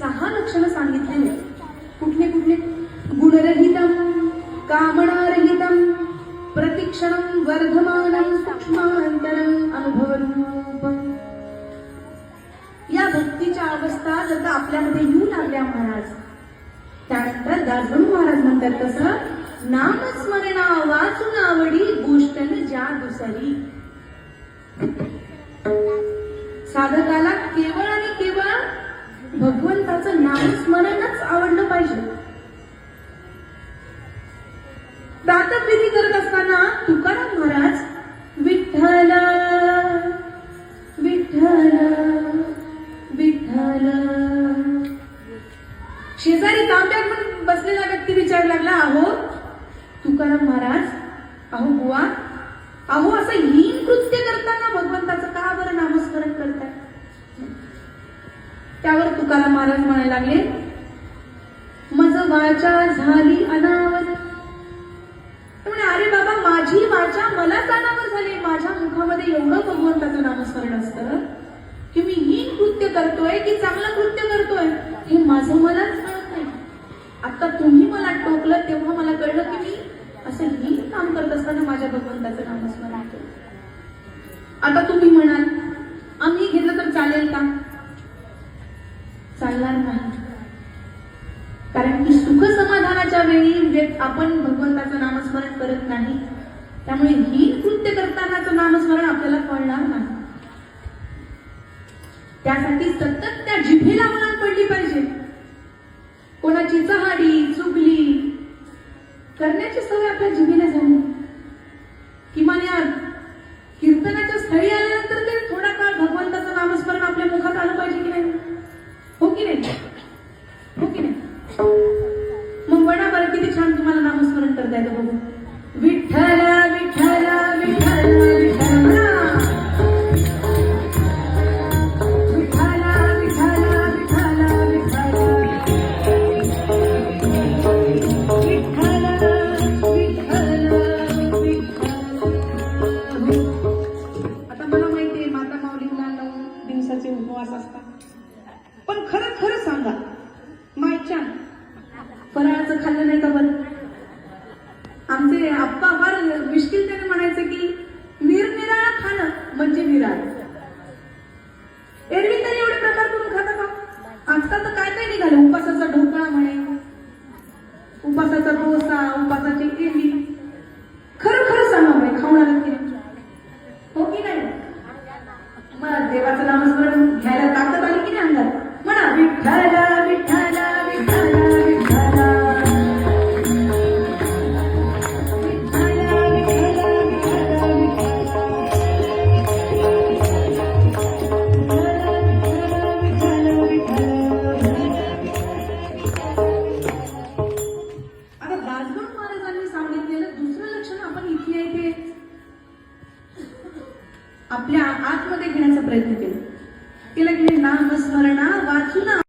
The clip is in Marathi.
सहा लक्षणं सांगितलेली कुठले कुठले? गुणरहितम कामनारहितम प्रतिक्षण वर्धमानम सूक्ष्मांतरम अनुभवरूपम. या भक्तीच्या अवस्था जर आपल्यामध्ये येऊ लागल्या महाराज त्यानंतर दासगणू महाराज म्हणतात तसं नामस्मरणा वाचून आवडी गोष्टन ज्या दुसरी. साधकाला नामस्मरणच आवडलं पाहिजे. दातविधी करत असताना तुकाराम महाराज विठ्ठल विठ्ठल विठ्ठल. शेजारी तांब्यात पण बसलेला व्यक्ती विचार लागला अहो तुकाराम महाराज अहो बुवा अहो असं हीन कृत्य करताना भगवंताचं का बरं नामस्मरण करताय? त्यावर तुकाराम महाराज म्हणायला लागले मज वाचा झाली अनावर ते म्हणे अरे बाबा माझी वाचा मलाच अनावर झाली? माझ्या मुखामध्ये एवढं भगवंताचं नामस्मरण असतं की मी ही कृत्य करतोय की चांगलं कृत्य करतोय? हे माझं मलाच कळत नाही. आता तुम्ही मला टोकलं तेव्हा मला कळलं की मी असं ही काम करत असताना माझ्या भगवंताचं नामस्मरण आता तुम्ही म्हणाल आम्ही घेतलं तर चालेल का? चालणार नाही. कारण की सुख समाधानाच्या वेळी आपण भगवंताचं नामस्मरण करत नाही त्यामुळे ही कृत्य करतानाचं नामस्मरण आपल्याला कळणार नाही. त्यासाठी सतत त्या जिभेला मनात पडली पाहिजे. कोणाची चहाडी चुगली करण्याची सवय आपल्या जिभेला झाली. दिवसाचे उपवास असतात. पण खरं खरं सांगा मायच्या फराळाचं खाल्लं नाही का बरं? आमचे आप्पा फार मिश्किलतेने म्हणायचं की निरनिराळा खाणं म्हणजे निराळ. एरवी तरी एवढे प्रकार करून खाता का? आजकाल तर काय काय निघालं? उपासाचा ढोकळा म्हणे उपासाचा डोसा उपासाची इडली. खरं खरं सांगा म्हणे खाऊन आलं की हो की नाही? मग देवाचं नामस्मरण घ्यायला आपल्या आतमध्ये घेण्याचा प्रयत्न केला. केलं की नामस्मरणा वाचू ना